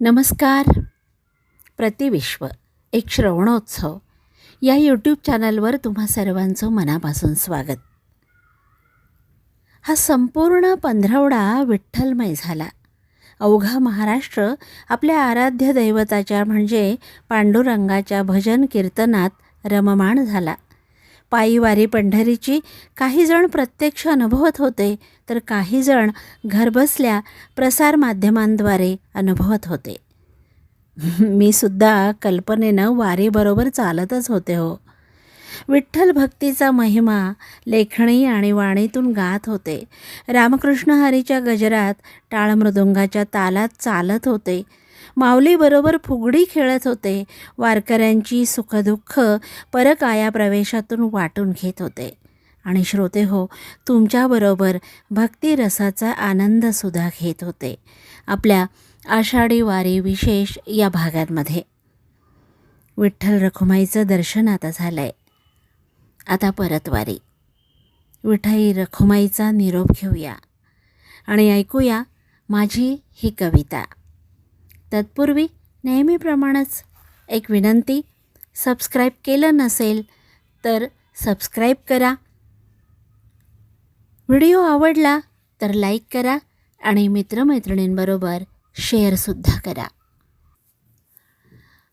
नमस्कार. प्रतिविश्व एक श्रवणोत्सव. या यूट्यूब चॅनलवर तुम्हा सर्वांचं मनापासून स्वागत. हा संपूर्ण पंधरवडा विठ्ठलमय झाला. अवघा महाराष्ट्र आपल्या आराध्य दैवताच्या म्हणजे पांडुरंगाच्या भजन कीर्तनात रममाण झाला. पायीवारी पंढरीची काही जण प्रत्यक्ष अनुभवत होते तर काही जण घरबसल्या प्रसारमाध्यमांद्वारे अनुभवत होते. मी सुद्धा कल्पनेनं वारीबरोबर चालतच होते हो. विठ्ठल भक्तीचा महिमा लेखणी आणि वाणीतून गात होते. रामकृष्ण हरीच्या गजरात टाळमृदुंगाच्या तालात चालत होते. माऊलीबरोबर फुगडी खेळत होते. वारकऱ्यांची सुखदुःख परकाया प्रवेशातून वाटून घेत होते. आणि श्रोते हो तुमच्याबरोबर भक्तिरसाचा आनंदसुद्धा घेत होते. आपल्या आषाढी वारी विशेष या भागांमध्ये. विठ्ठल रखुमाईचं दर्शन आता झालं आहे आता परतवारी विठाई रखुमाईचा निरोप घेऊया. आणि ऐकूया माझी ही कविता. तत्पूर्वी नेहमीप्रमाणेच एक विनंती सबस्क्राईब केलं नसेल तर सबस्क्राईब करा. व्हिडिओ आवडला तर लाईक करा आणि मित्रमैत्रिणींबरोबर शेअरसुद्धा करा.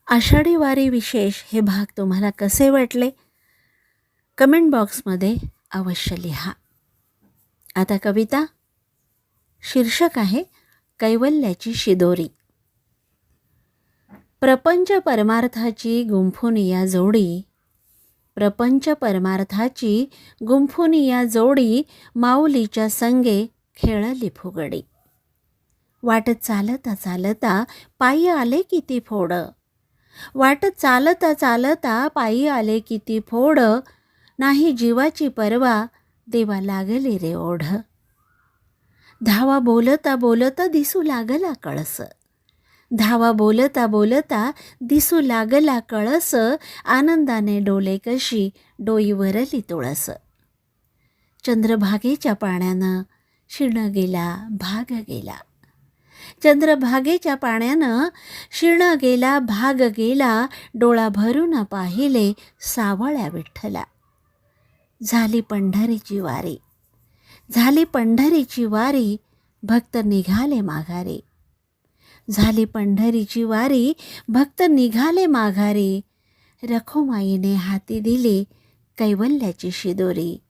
आषाढी वारी विशेष हे भाग तुम्हाला कसे वाटले? कमेंट बॉक्समध्ये अवश्य लिहा. आता कविता शीर्षक आहे कैवल्याची शिदोरी. प्रपंच परमार्थाची गुंफून या जोडी. प्रपंच परमार्थाची गुंफून या जोडी माऊलीच्या संगे खेळली फुगडी. वाट चालता चालता पायी आले किती फोड. वाट चालता चालता पायी आले किती फोड. नाही जीवाची पर्वा देवा लागली रे ओढ. धावा बोलता बोलता दिसू लागला कळस. धावा बोलता बोलता दिसू लागला कळस आनंदाने डोले कशी डोईवरली तुळस. चंद्रभागेच्या पाण्यानं शिण गेला भाग गेला. चंद्रभागेच्या पाण्यानं शिण गेला भाग गेला डोळा भरून पाहिले सावळ्या विठ्ठला. झाली पंढरीची वारी. झाली पंढरीची वारी भक्त निघाले माघारी. झाली पंढरीची वारी भक्त निघाले माघारी. रखुमाईने हाती दिली कैवल्याची शिदोरी.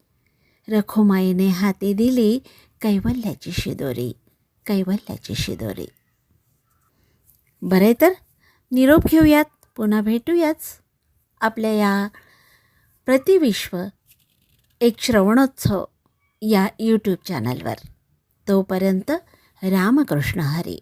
रखुमाईने हाती दिली कैवल्याची शिदोरी कैवल्याची शिदोरी. बरे तर निरोप घेऊयात पुन्हा भेटूयाच. आपल्या या प्रतिविश्व एक श्रवणोत्सव या यूट्यूब चॅनलवर तोपर्यंत रामकृष्ण हरी.